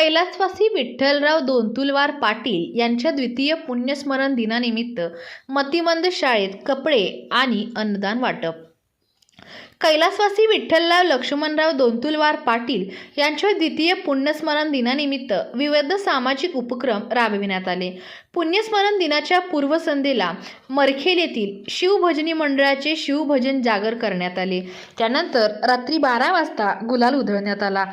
कैलासवासी विठ्ठलराव दोंतुलवार पाटील यांच्या द्वितीय पुण्यस्मरण दिनानिमित्त मतिमंद शाळेत कपडे आणि अन्नदान वाटप. कैलासवासी विठ्ठलराव लक्ष्मणराव दोंतुलवार पाटील यांच्या द्वितीय पुण्यस्मरण दिनानिमित्त विविध सामाजिक उपक्रम राबविण्यात आले. पुण्यस्मरण दिनाच्या पूर्वसंध्येला मरखेल येथील शिवभजनी मंडळाचे शिवभजन जागर करण्यात आले. त्यानंतर रात्री बारा वाजता गुलाल उधळण्यात आला.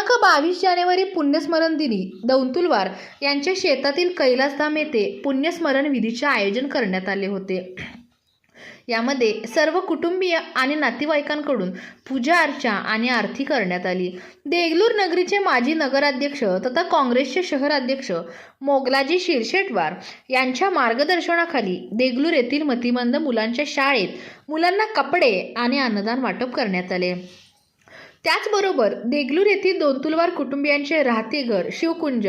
दिनांक बावीस जानेवारी पुण्यस्मरण दिनी दौंतुलवार यांच्या शेतातील कैलासधाम येथे पुण्यस्मरण विधीचे आयोजन करण्यात आले होते. यामध्ये सर्व कुटुंबीय आणि नातेवाईकांकडून पूजा अर्चा आणि आरती करण्यात आली. देगलूर नगरीचे माजी नगराध्यक्ष तथा काँग्रेसचे शहराध्यक्ष मोगलाजी शिरशेटवार यांच्या मार्गदर्शनाखाली देगलूर येथील मतिमंद मुलांच्या शाळेत मुलांना कपडे आणि अन्नदान वाटप करण्यात आले. त्याचबरोबर देगलूर येथील दोंतुलवार कुटुंबियांचे राहते घर शिवकुंज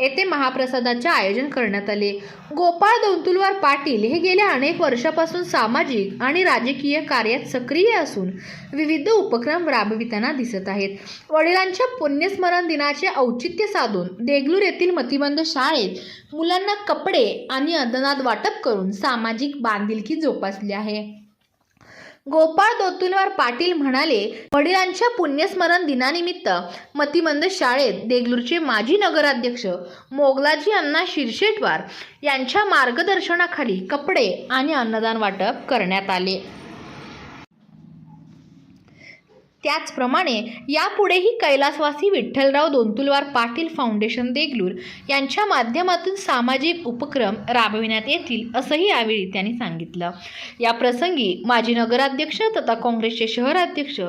येथे महाप्रसादाचे आयोजन करण्यात आले. गोपाळ दोंतुलवार पाटील हे गेल्या अनेक वर्षापासून सामाजिक आणि राजकीय कार्यात सक्रिय असून विविध उपक्रम राबविताना दिसत आहेत. वडिलांच्या पुण्यस्मरण दिनाचे औचित्य साधून देगलूर येथील मतिबंध शाळेत मुलांना कपडे आणि अदनात वाटप करून सामाजिक बांधिलकी जोपासली आहे. गोपाळ दोतुलवार पाटील म्हणाले वडिलांच्या पुण्यस्मरण दिनानिमित्त मतिमंद शाळेत देगलूरचे माजी नगराध्यक्ष मोगलाजी अण्णा शिरशेटवार यांच्या मार्गदर्शनाखाली कपडे आणि अन्नदान वाटप करण्यात आले. त्याचप्रमाणे यापुढेही कैलासवासी विठ्ठलराव दोंतुलवार पाटील फाउंडेशन देगलूर यांच्या माध्यमातून सामाजिक उपक्रम राबविण्यात येतील असंही यावेळी त्यांनी सांगितलं. या प्रसंगी माजी नगराध्यक्ष तथा काँग्रेसचे शहराध्यक्ष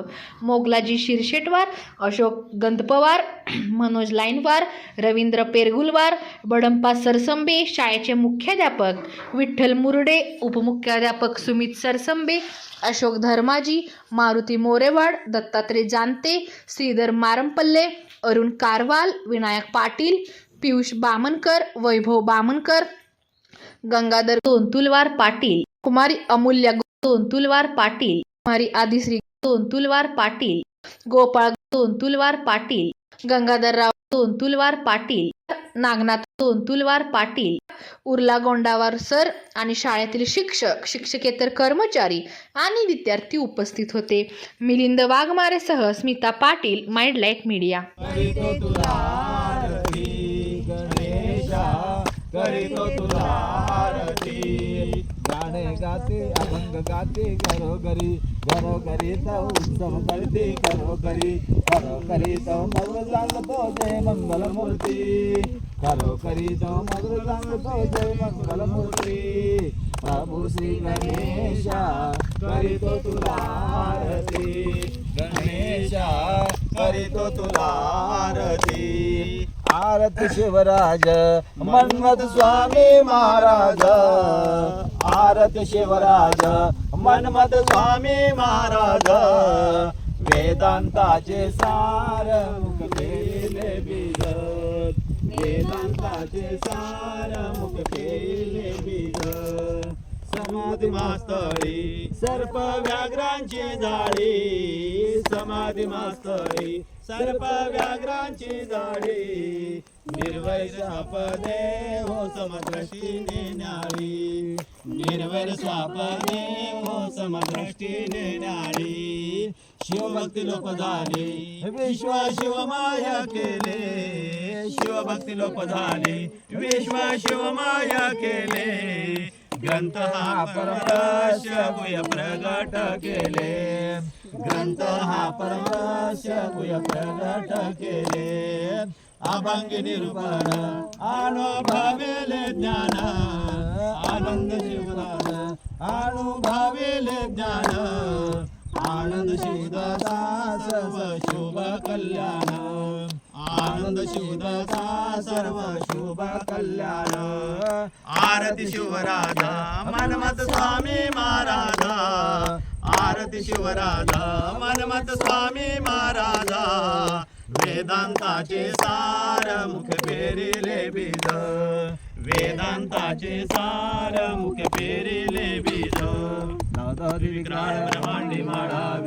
मोगलाजी शिरशेटवार अशोक गंतपवार मनोज लाईनवार रवींद्र पेरगुलवार बडंपा सरसंबे शाळेचे मुख्याध्यापक विठ्ठल मुरडे उपमुख्याध्यापक सुमित सरसंबे अशोक धर्माजी मारुती मोरेवाड दत्तात्रय जानते श्रीधर मारंपल्ले अरुण कारवाल विनायक पाटील पियुष बामनकर वैभव बामनकर गंगाधर तोंतुलवार पाटील कुमारी अमूल्य तोंतुलवार पाटील कुमारी आदिश्री तोंतुलवार पाटील गोपाळ तोंतुलवार पाटील गंगाधरराव तोंतुलवार पाटील नागनाथ दोंतुलवार पाटील उर्ला गोंडावार सर आणि शाळेतील शिक्षक शिक्षकेतर कर्मचारी आणि विद्यार्थी उपस्थित होते. Milind वाघमारेसह Smita Patil mind light media. करीतो गाते अभंग गाते घरोघरी घरोघरी तो उत्सव करते घरोघरी घरोघरी तो मधुर सांगतो जय मंगल मूर्ती घरोघरी तो मधुर सांगतो जय मंगल मूर्ती प्रभू श्री गणेशा करीतो तुला आरती. गणेशा करीतो तुला आरती. आरत शिवराज मन्मथ स्वामी महाराज. भारत शिवराज मनमत स्वामी महाराज. वेदांताचे सार मुख केले वेदांताचे सार मुख केले समाधी मास्तळी सर्प व्याघ्रांची जाळी समाधी मास्तळी सर्प व्याघ्रांची जाळी निर्वैर स्वापदे हो समदृष्टीने न्याळी निर्वैर स्वापदे हो समदृष्टीने न्याळी शिवभक्ती लोक झाले. विश्व शिवमाया केले. शिवभक्ती लोक झाले. विश्व शिवमाया केले. ग्रंथ हा परमरस्य प्रगट केले. ग्रंथ हा परमरस्य प्रगट केले. अभंग निरूपण अनुभवेले ज्ञान. आनंद शिवदान अनुभवेले ज्ञान. आनंद शिवदासा सर्व शुभ कल्याण. आनंद शिवदासा सर्व शुभ कल्याण. आरती शिवराजा मनमत स्वामी महाराजा. आरती शिवराजा मनमत स्वामी महाराजा. वेदांताचे सार मुख पेरिले बीज. वेदांताचे सार मुख पेरिले बीज. विक्राळ ब्रह्मांडी माळा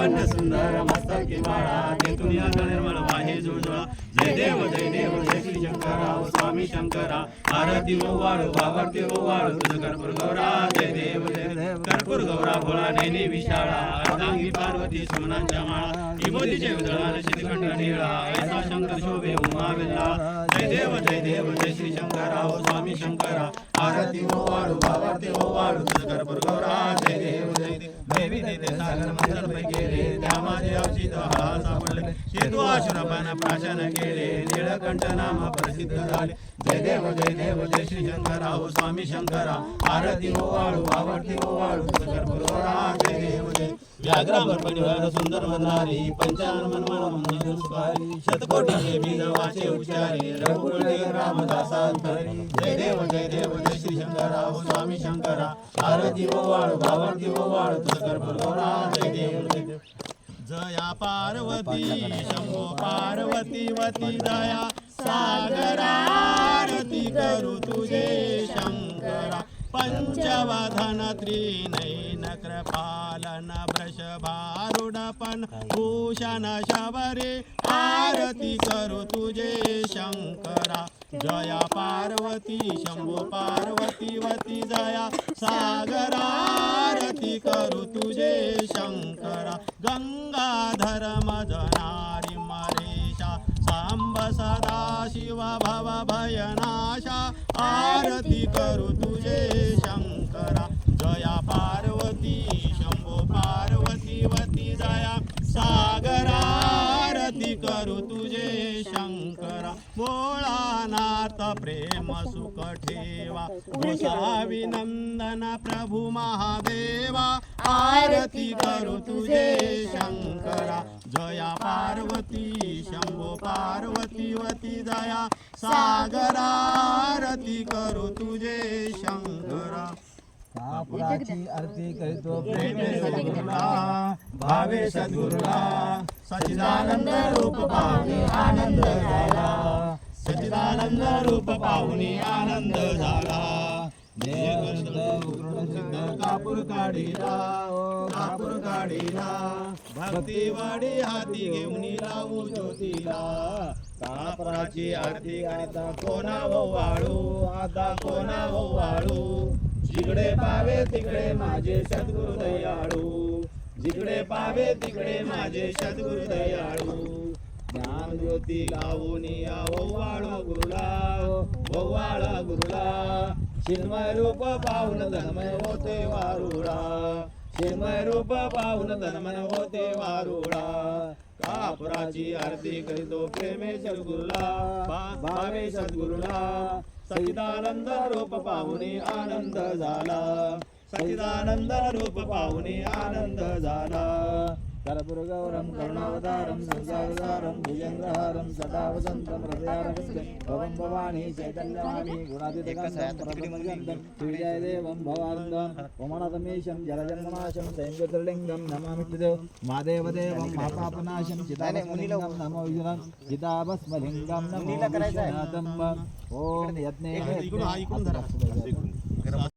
लावण्य सुंदर मस्तकी माळा तेथून तुनिया निर्मळ वाहे जुळजुळा जय देव जय देव जय श्री शंकरा स्वामी शंकरा. आरती हो ओवाळू वावरती ओवाळू हो तुझ कर्पूर गौरा. जय देव जय कर्पूर गौरा भोळा नेने विशाळा. अर्धांगी पार्वती सुमनांच्या माळा. विभूतीचे उदळा शितखंड निळा. ऐसा शंकर शोभे उमा विल्ला. जय देव जय देव जय श्री शंकरा स्वामी शंकरा. आरती हो ओवाळू वावरती ओवाळू हो तुझ कर्पूर गौरा जय देव जय देव देवी देते सागर मंथन पै गेले त्या माझे अवचित हळा सापडले. शेतू आश्रपान प्राशन केले निळकंठ नाम प्रसिद्ध झाले. जय देव जय देव जय श्री शंकरा ओ स्वामी शंकरा. आरती हो ओवाळू आवडती ओवाळू तुझ कर्पूर गौरा जय देव जय व्याघ्रांबर परिवार सुंदर वनारी पंचान मनमन मंदिर सुपारी. शतकोटीचे बीज वाचे उच्चारी रघुकुलदेव रामदासांतरी जय देव जय देव जय श्री शंकरा ओ स्वामी शंकरा. आरती ओवाळ भावार्थी ओवाळ तुझ कर्पूर जय देव जया पार्वती शंभो पार्वती वती दया. सागरारती करू तुझे शंकरा. पञ्चवधन त्रिनयन कृपालन वृषभारुडपन भूषण शबरे. आरती करू तुझे शंकरा. जया पार्वती शंभो पार्वती वती जया सागरारती करू तुझे शंकरा। गंगाधर मजनारी मरेशा सांब सदा शिव भव भयनाशा आरती करू तुझे शंकरा। जया पार्वती शंभो पार्वती वती जया सागरारती करू तुझे शंकरा। भोळानाथ प्रेम सुख ठेवा. गोसावी विनंदन प्रभु महादेवा आरती करू तुझे शंकरा. जया पार्वती शंभो पार्वती वती सागरा आरती करू तुझे शंकरा. कापुराची आरती करीतो. भावे सद्गुरुला. सचिदानंद रूप पाहुणे आनंद झाला. सचिदानंद रूप पाहुणे आनंद झाला. कापूर काढीला. कापूर काढीला. भक्तीवाडी हाती घेऊन लावू ज्योतीला. कापराची आरती आता कोणा वाळू? आता कोणा वाळू? जिकडे पावे तिकडे माझे सद्गुरु दयाळू. जिकडे पावे तिकडे माझे सद्गुरु दयाळू. ज्ञान ज्योती लावून या ओवाळा गुरुला हो ओवाळा गुरुला. चिन्मय रूप पाहून धनमय होते वारुळा. चिन्मय रूप पाहून धनमय होते वारुळा. कापुराची आरती करीतो प्रेमे सद्गुरुला भावे सद्गुरुला. सचिदानंद रूप पाहुणे आनंद झाला. सचिदानंद रूप पाहुणे आनंद झाला. కరపురగౌరం కరుణావతారం సంసారధారం భుజంగహారం సదా వసంతం హృదయారవిందం భవం భవానీ చైతన్యవాణి గుణాదితగంధం సూర్యదేవం భవానందం ఉమణతమీశం జలజన్మనాశం సంయుత్రలింగం నమామిత్యుదేవ్ మా దేవదేవం మా పాపనాశం చిదాభస్మలింగం నమో విజునం చిదాభస్మలింగం నమో విశ్వనాథం. ఓం యజ్ఞ